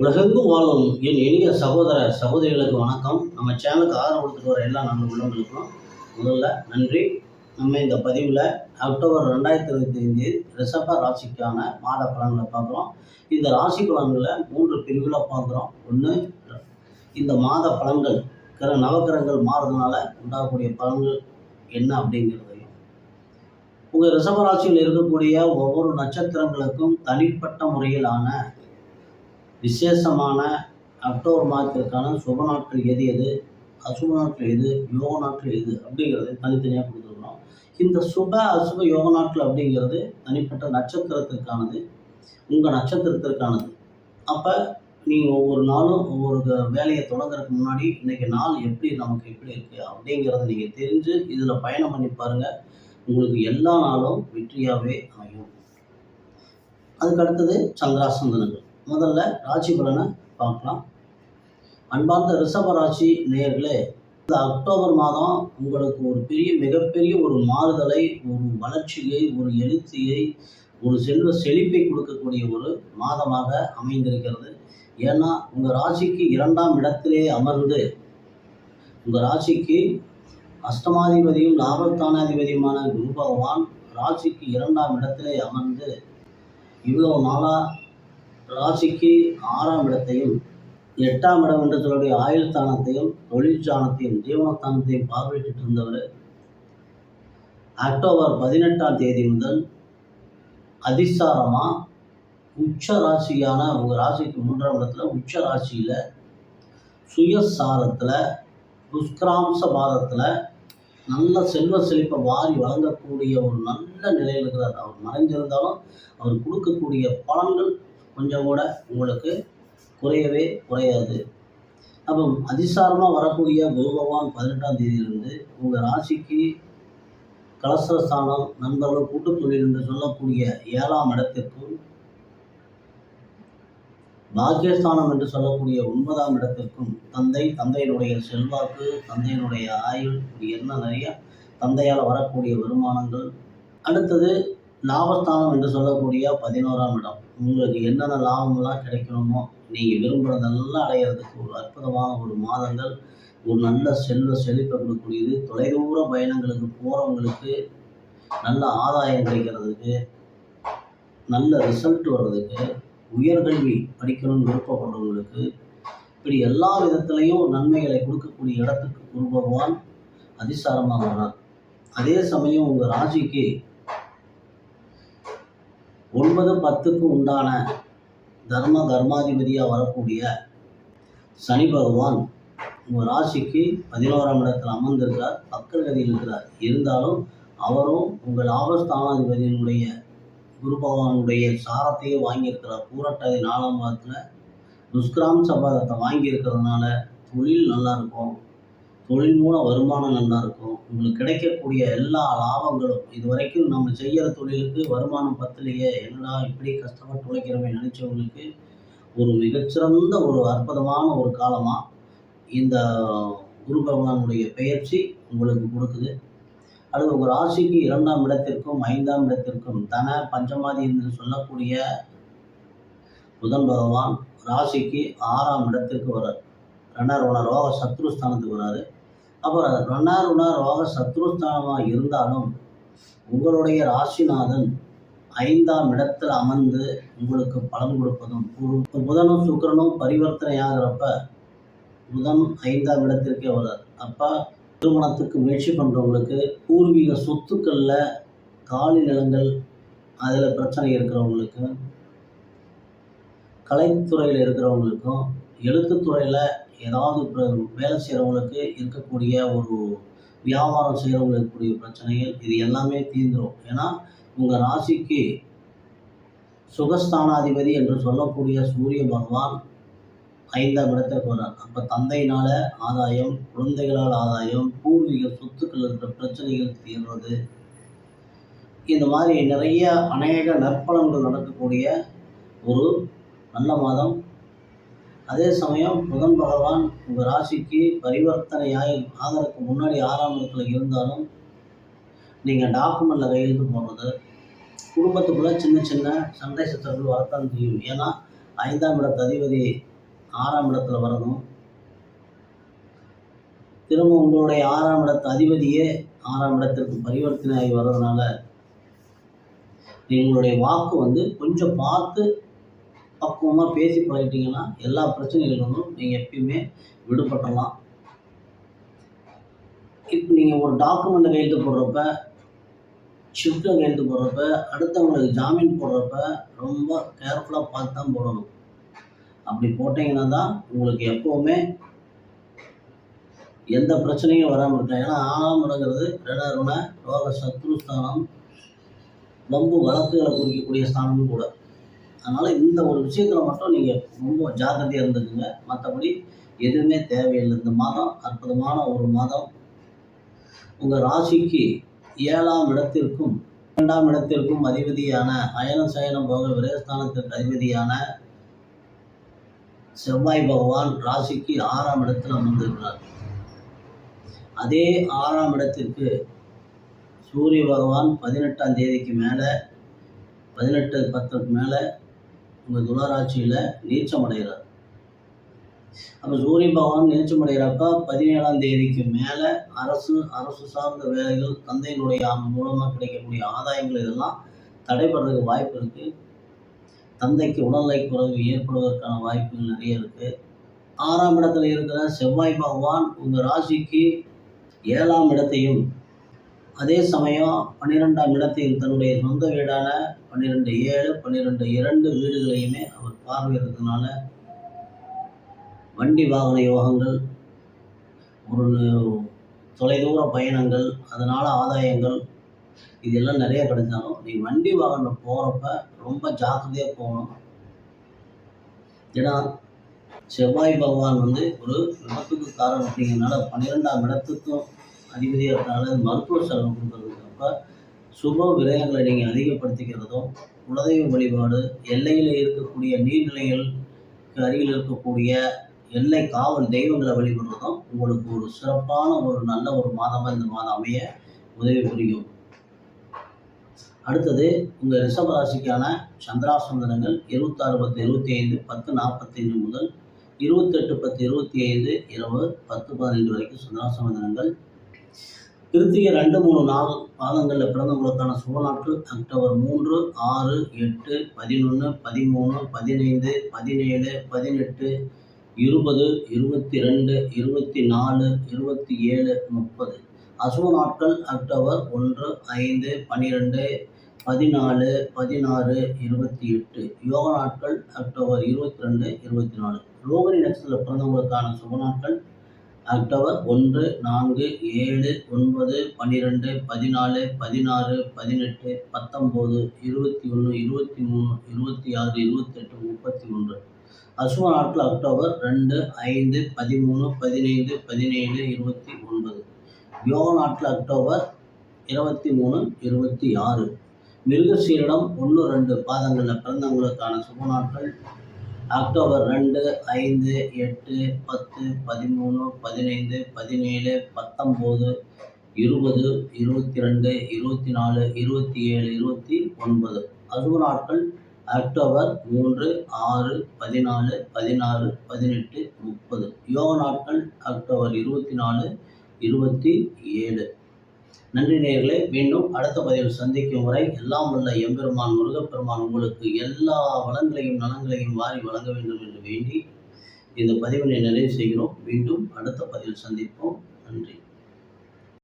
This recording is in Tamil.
உலகெங்கும் வாழும் என் இனிய சகோதர சகோதரிகளுக்கு வணக்கம். நம்ம சேனலுக்கு ஆதரவு கொடுத்துட்டு வர எல்லா நம்ம உள்ளவங்களுக்கும் முதல்ல நன்றி. நம்ம இந்த பதிவில் அக்டோபர் ரெண்டாயிரத்தி இருபத்தி ஐந்து ரிஷப ராசிக்கான மாத பலன்களை பார்க்குறோம். இந்த ராசி பலன்களில் மூன்று பிரிவுகளை பார்க்குறோம். ஒன்று இந்த மாத பலன்கள் கிர நவக்கிரகங்கள் மாறுறதுனால உண்டாகக்கூடிய பலன்கள் என்ன அப்படிங்கிறதையும். உங்கள் ரிஷப ராசியில் இருக்கக்கூடிய ஒவ்வொரு நட்சத்திரங்களுக்கும் தனிப்பட்ட முறையிலான விசேஷமான அக்டோபர் மாதத்திற்கான சுப நாட்கள் எது எது? அசுப நாட்கள் எது? யோக நாட்கள் எது? அப்படிங்கிறது தனித்தனியாக கொடுத்துருக்குறோம் இந்த சுப அசுப யோக நாட்கள் அப்படிங்கிறது தனிப்பட்ட நட்சத்திரத்திற்கானது. உங்கள் நட்சத்திரத்திற்கானது. அப்போ நீங்கள் ஒவ்வொரு நாளும் ஒவ்வொரு வேலையை தொடங்குறதுக்கு முன்னாடி இன்றைக்கி நாள் எப்படி நமக்கு எப்படி இருக்குது அப்படிங்கிறத நீங்கள் தெரிஞ்சு இதில் பயணம் பண்ணி பாருங்கள் உங்களுக்கு எல்லா நாளும் வெற்றியாகவே அமையும். அதுக்கு அடுத்தது சந்திராசந்தனங்கள். முதல்ல ராசி பலனை பார்க்கலாம். அன்பார்ந்த ரிஷப ராசி நேயர்களே இந்த அக்டோபர் மாதம் உங்களுக்கு ஒரு பெரிய மிகப்பெரிய ஒரு மாறுதலை ஒரு வளர்ச்சியை ஒரு எழுச்சியை ஒரு செல்வ செழிப்பை கொடுக்கக்கூடிய ஒரு மாதமாக அமைந்திருக்கிறது. ஏன்னா உங்கள் ராசிக்கு இரண்டாம் இடத்திலே அமர்ந்து உங்கள் ராசிக்கு அஷ்டமாதிபதியும் லாபஸ்தானாதிபதியுமான குரு பகவான் ராசிக்கு இரண்டாம் இடத்திலே அமர்ந்து இவ்வளோ நாளாக ராசிக்கு ஆறாம் இடத்தையும் எட்டாம் இடம் என்று சொல்லக்கூடிய ஆயுள் ஸ்தானத்தையும் தொழில் ஸ்தானத்தையும் ஜீவனஸ்தானத்தையும் பார்வையிட்டு இருந்தவர். அக்டோபர் பதினெட்டாம் தேதி முதல் அதிசாரமாக உச்ச ராசியான உங்கள் ராசிக்கு மூன்றாம் இடத்துல உச்ச ராசியில் சுயசாரத்தில் புஷ்கராம்ச பாதத்தில் நல்ல செல்வ செழிப்பை வாரி வழங்கக்கூடிய ஒரு நல்ல நிலையில் இருக்கிறார். அவர் மறைஞ்சிருந்தாலும் அவர் கொடுக்கக்கூடிய பலன்கள் கொஞ்சம் கூட உங்களுக்கு குறையவே குறையாது. அப்போ அதிசாரமாக வரக்கூடிய குரு பகவான் பதினெட்டாம் தேதியிலிருந்து உங்கள் ராசிக்கு கலசரஸ்தானம் நண்பர்கள் கூட்டுத்தொழில் என்று சொல்லக்கூடிய ஏழாம் இடத்திற்கும் பாக்கியஸ்தானம் என்று சொல்லக்கூடிய ஒன்பதாம் இடத்திற்கும் தந்தை தந்தையினுடைய செல்வாக்கு தந்தையினுடைய ஆயுள் என்ன நிறைய தந்தையால் வரக்கூடிய வருமானங்கள். அடுத்தது லாபஸ்தானம் என்று சொல்லக்கூடிய பதினோராம் இடம். உங்களுக்கு என்னென்ன லாபம்லாம் கிடைக்கணுமோ நீங்கள் விரும்புகிறதெல்லாம் அடையிறதுக்கு ஒரு அற்புதமான ஒரு மாதங்கள் ஒரு நல்ல செல்வ செழிப்பை கொடுக்கக்கூடியது தொலைதூர பயணங்களுக்கு போகிறவங்களுக்கு நல்ல ஆதாயம் கிடைக்கிறதுக்கு நல்ல ரிசல்ட் வர்றதுக்கு உயர்கல்வி படிக்கணும்னு விருப்பப்படுறவங்களுக்கு இப்படி எல்லா விதத்துலேயும் நன்மைகளை கொடுக்கக்கூடிய இடத்துக்கு குரு பகவான் அதிசாரமாக வர்றார். அதே சமயம் உங்கள் ராசிக்கு ஒன்பது பத்துக்கு உண்டான தர்ம தர்மாதிபதியாக வரக்கூடிய சனி பகவான் உங்கள் ராசிக்கு பதினோராம் இடத்தில் அமர்ந்திருக்கிறார் பக்ககதியில் இருக்கிறார். இருந்தாலும் அவரும் உங்கள் ஆபஸ்தானாதிபதியினுடைய குரு பகவானுடைய சாரத்தையே வாங்கியிருக்கிறார். பூரட்டாதி நாலாம் மாதத்தில் துஷ்கிராம் சபாதத்தை வாங்கியிருக்கிறதுனால தொழில் நல்லா இருக்கும். தொழில் மூலம் வருமானம் நல்லா இருக்கும். உங்களுக்கு கிடைக்கக்கூடிய எல்லா லாபங்களும் இது வரைக்கும் நம்ம செய்கிற தொழிலுக்கு வருமானம் பத்தலையே. என்னடா இப்படி கஷ்டப்பட்டு உழைக்கிறோமே நினச்சவங்களுக்கு ஒரு மிகச்சிறந்த ஒரு அற்புதமான ஒரு காலமாக இந்த குரு பகவானுடைய பெயர்ச்சி உங்களுக்கு கொடுக்குது. அடுத்து உங்கள் ராசிக்கு இரண்டாம் இடத்திற்கும் ஐந்தாம் இடத்திற்கும் தன பஞ்சமாதி என்று சொல்லக்கூடிய புதன் பகவான் ராசிக்கு ஆறாம் இடத்திற்கு வரார் ரெண்டாயிரம் உணர் ரோக சத்ருஸ்தானத்துக்கு வர்றாரு. அப்புறம் ரெண்டாயிரம் உணர் ரோக சத்ருஸ்தானமாக இருந்தாலும் உங்களுடைய ராசிநாதன் ஐந்தாம் இடத்தில் அமர்ந்து உங்களுக்கு பலன் கொடுப்பதும் ஒரு புதனும் சுக்கிரனும் பரிவர்த்தனை ஆகிறப்ப புதன் ஐந்தாம் இடத்திற்கே வரார் அப்போ திருமணத்துக்கு முயற்சி பண்ணுறவங்களுக்கு பூர்வீக சொத்துக்களில் காலி நிலங்கள் அதில் பிரச்சனை இருக்கிறவங்களுக்கு கலைத்துறையில் இருக்கிறவங்களுக்கும் எழுத்துத்துறையில் ஏதாவது இப்ப வேலை செய்கிறவங்களுக்கு இருக்கக்கூடிய ஒரு வியாபாரம் செய்கிறவங்களுக்கு இருக்கக்கூடிய பிரச்சனைகள் இது எல்லாமே தீர்ந்துடும் ஏன்னா உங்கள் ராசிக்கு சுகஸ்தானாதிபதி என்று சொல்லக்கூடிய சூரிய பகவான் ஐந்தாம் இடத்திற்கு வரார் அப்போ தந்தையினால் ஆதாயம் குழந்தைகளால் ஆதாயம் பூர்வீக சொத்துக்கள் இருக்கிற பிரச்சனைகள் தீர்றது இந்த மாதிரி நிறைய அநேக நற்பலன்கள் நடக்கக்கூடிய ஒரு நல்ல மாதம் அதே சமயம் புதன் பகவான் உங்கள் ராசிக்கு பரிவர்த்தனையாகி ஆகிறதுக்கு முன்னாடி ஆறாம் இடத்துல இருந்தாலும் நீங்கள் டாக்குமெண்ட்டில் கையெழுத்து போடுறது குடும்பத்துக்குள்ளே சின்ன சின்ன சண்டை சச்சரவுகள் வரத்தான் செய்யும். ஏன்னா ஐந்தாம் இடத்து அதிபதி ஆறாம் இடத்துல வரணும். திரும்ப உங்களுடைய ஆறாம் இடத்து அதிபதியே ஆறாம் இடத்திற்கு பரிவர்த்தனை ஆகி வர்றதுனால எங்களுடைய வாக்கு வந்து கொஞ்சம் பார்த்து பக்குவமாக பேசி பழகிட்டீங்கன்னா எல்லா பிரச்சனைகளிலும் நீங்கள் எப்பயுமே விடுபட்டலாம் இப்போ நீங்கள் ஒரு டாக்குமெண்ட்டை கையெழுத்து போடுறப்ப ஷிஃப்ட்டை கையெழுத்து போடுறப்ப அடுத்தவங்களுக்கு ஜாமீன் போடுறப்ப ரொம்ப கேர்ஃபுல்லாக பார்த்து தான் போடணும். அப்படி போட்டிங்கன்னா தான் உங்களுக்கு எப்போவுமே எந்த பிரச்சனையும் வராமல் இருக்கும் ஏன்னா ஆறாம் இடங்கிறது ரெண்டாயிரம் ரோக சத்ருஸ்தானம் வம்பு வழக்குகளை குறிக்கக்கூடிய ஸ்தானமும் கூட. அதனால் இந்த ஒரு விஷயத்தில் மட்டும் நீங்கள் ரொம்ப ஜாக்கிரதையாக இருந்துக்குங்க. மற்றபடி எதுவுமே தேவையில்லை. இந்த மாதம் அற்புதமான ஒரு மாதம். உங்கள் ராசிக்கு ஏழாம் இடத்திற்கும் இரண்டாம் இடத்திற்கும் அதிபதியான அயன சயனம் போக விரயஸ்தானத்திற்கு அதிபதியான செவ்வாய் பகவான் ராசிக்கு ஆறாம் இடத்தில் அமர்ந்திருக்கிறார். அதே ஆறாம் இடத்திற்கு சூரிய பகவான் பதினெட்டாம் தேதிக்கு மேலே பதினெட்டு பத்துக்கு மேலே உங்கள் துளராட்சியில் நீச்சம் அடைகிறார் அப்போ சூரிய பகவான் நீச்சம் அடைகிறப்ப பதினேழாம் தேதிக்கு மேலே அரசு அரசு சார்ந்த வேலைகள் தந்தையினுடைய மூலமாக கிடைக்கக்கூடிய ஆதாயங்கள் இதெல்லாம் தடைபடுறதுக்கு வாய்ப்பு இருக்குது தந்தைக்கு உடல்நிலை குறைவு ஏற்படுவதற்கான வாய்ப்புகள் நிறைய இருக்குது ஆறாம் இடத்துல இருக்கிற செவ்வாய் பகவான் உங்கள் ராசிக்கு ஏழாம் இடத்தையும் அதே சமயம் பன்னிரெண்டாம் இடத்தில் தன்னுடைய சொந்த வீடான பன்னிரெண்டு ஏழு பன்னிரெண்டு இரண்டு வீடுகளையுமே அவர் பார்வையிடுறதுனால வண்டி வாகன யோகங்கள் ஒரு தொலைதூர பயணங்கள் அதனால் ஆதாயங்கள் இதெல்லாம் நிறைய கிடைச்சாலும் நீ வண்டி வாகனம் போகிறப்ப ரொம்ப ஜாக்கிரதையாக போகணும். ஏன்னா செவ்வாய் பகவான் வந்து ஒரு விபத்துக்கு காரணம் அப்படிங்கிறதுனால பன்னிரெண்டாம் இடத்துக்கும் அதிபதியாக இருக்கிறனால மருத்துவ செலவு கொடுக்கறதுக்கப்ப அப்போ சுப விரயங்களை நீங்கள் அதிகப்படுத்திக்கிறதும் குலதெய்வ வழிபாடு எல்லையில் இருக்கக்கூடிய நீர்நிலைகளுக்கு அருகில் இருக்கக்கூடிய எல்லை காவல் தெய்வங்களை வழிபடுறதும் உங்களுக்கு ஒரு சிறப்பான ஒரு நல்ல ஒரு மாதமாக இந்த மாதம் அமைய உதவி புரியும். அடுத்தது உங்கள் ரிஷபராசிக்கான சந்திராசந்தனங்கள் இருபத்தாறு பத்து இருபத்தி ஐந்து பத்து நாற்பத்தைந்து முதல் இருபத்தெட்டு பத்து இருபத்தி ஐந்து இரவு பத்து பதினைந்து வரைக்கும் சந்திராசந்தனங்கள் கிருத்திகை ரெண்டு மூணு நாள் பாதங்களில் பிறந்தவங்களுக்கான சுப நாட்கள் அக்டோபர் மூன்று ஆறு எட்டு பதினொன்று பதிமூணு பதினைந்து பதினேழு பதினெட்டு இருபது இருபத்தி ரெண்டு இருபத்தி நாலு இருபத்தி ஏழு முப்பது. அசுவ நாட்கள் அக்டோபர் ஒன்று ஐந்து பன்னிரெண்டு பதினாலு பதினாறு இருபத்தி எட்டு யோக நாட்கள் அக்டோபர் இருபத்தி ரெண்டு இருபத்தி நாலு ரோகிணி நட்சத்திரத்தில் பிறந்தவங்களுக்கான சுப நாட்கள் அக்டோபர் ஒன்று நான்கு ஏழு ஒன்பது பன்னிரெண்டு பதினாலு பதினாறு பதினெட்டு பத்தொம்போது இருபத்தி ஒன்று இருபத்தி மூணு இருபத்தி ஆறு இருபத்தெட்டு முப்பத்தி ஒன்று அசுவ நாட்கள் அக்டோபர் ரெண்டு ஐந்து பதிமூணு பதினைந்து பதினேழு இருபத்தி ஒன்பது யோக நாட்கள் அக்டோபர் இருபத்தி மூணு இருபத்தி ஆறு மிருகசீரிடம் ஒன்று ரெண்டு பாதங்களில் பிறந்தவங்களுக்கான சுப நாட்கள் அக்டோபர் ரெண்டு ஐந்து எட்டு பத்து பதிமூணு பதினைந்து பதினேழு பத்தொம்போது இருபது இருபத்தி ரெண்டு இருபத்தி நாலு இருபத்தி ஏழு இருபத்தி ஒன்பது அறுபது நாட்கள் அக்டோபர் மூன்று ஆறு பதினாலு பதினாறு பதினெட்டு முப்பது. யோக நாட்கள் அக்டோபர் இருபத்தி நாலு இருபத்தி ஏழு. நன்றி நேர்களை மீண்டும் அடுத்த பதிவில் சந்திக்கும் வரை எல்லாம் உள்ள எம்பெருமான் முருகப்பெருமான் உங்களுக்கு எல்லா வளங்களையும் நலங்களையும் வாரி வழங்க வேண்டும் என்று வேண்டி இந்த பதிவினை நிறைவு செய்கிறோம். மீண்டும் அடுத்த பதிவில் சந்திப்போம். நன்றி.